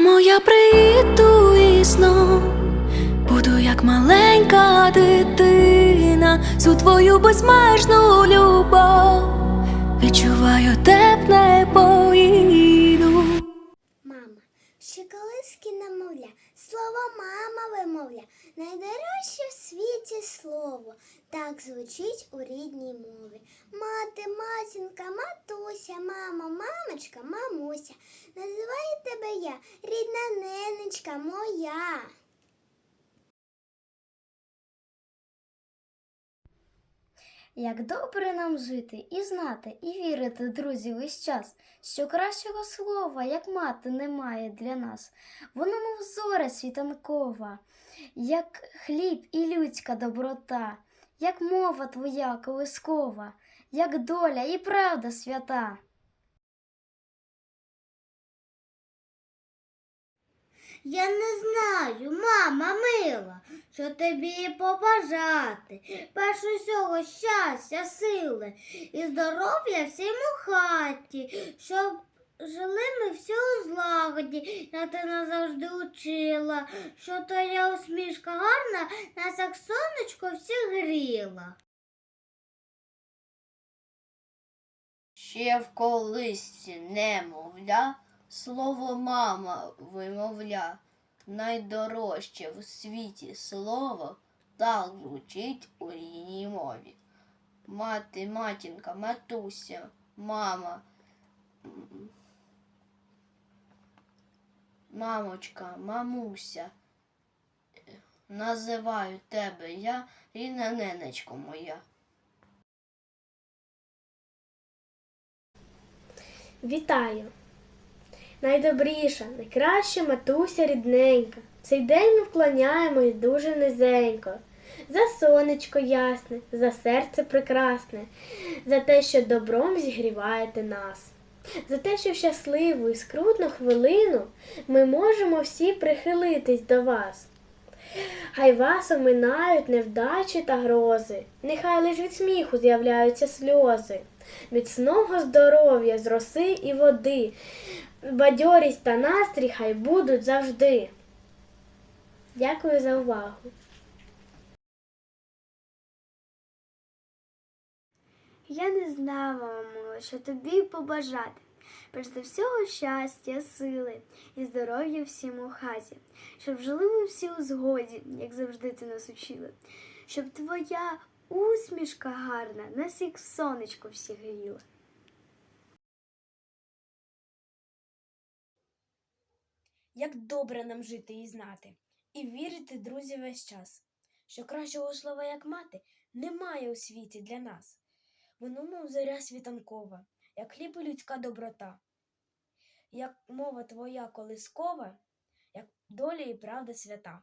Мамо, я приїду і знов буду як маленька дитина, цю твою безмежну любов. Відчуваю тепле поїду. Мама, ще колиски намовля, слово мама вимовля, найдорожче в світі слово, так звучить у рідній мові. Мати, матінка, матуся, мама, мамочка, мамуся, називаю тебе я, рідна ненечка моя. Як добре нам жити і знати, і вірити, друзі, весь час, що кращого слова, як мати, немає для нас. Воно, мов зоря світанкова, як хліб і людська доброта, як мова твоя колискова, як доля і правда свята. Я не знаю, мама мила, що тобі побажати. Перш усього щастя, сили і здоров'я всім у хаті, щоб жили ми всі у злагоді. Я ти назавжди учила, що твоя усмішка гарна, нас як сонечко всіх гріла. Ще в колисці немовля, слово мама вимовля, найдорожче в світі слово так звучить у рідній мові. Мати, матінка, матуся, мама, мамочка, мамуся. Називаю тебе я, рідна ненечко моя. Вітаю! Найдобріша, найкраща матуся рідненька. Цей день ми вклоняємось дуже низенько. За сонечко ясне, за серце прекрасне, за те, що добром зігріваєте нас, за те, що в щасливу і скрутну хвилину ми можемо всі прихилитись до вас. Хай вас оминають невдачі та грози, нехай лиш від сміху з'являються сльози, міцного здоров'я з роси і води, бадьорість та настрій хай будуть завжди. Дякую за увагу. Я не знала, мамо, що тобі побажати. Перш за всього щастя, сили і здоров'я всім у хаті, щоб жили ми всі у згоді, як завжди ти нас учила, щоб твоя усмішка гарна нас як сонечко всі гріла. Як добре нам жити і знати, і вірити, друзі, весь час, що кращого слова, як мати, немає у світі для нас. Воно, мов зоря світанкова, як хліб і людська доброта, як мова твоя колискова, як доля і правда свята.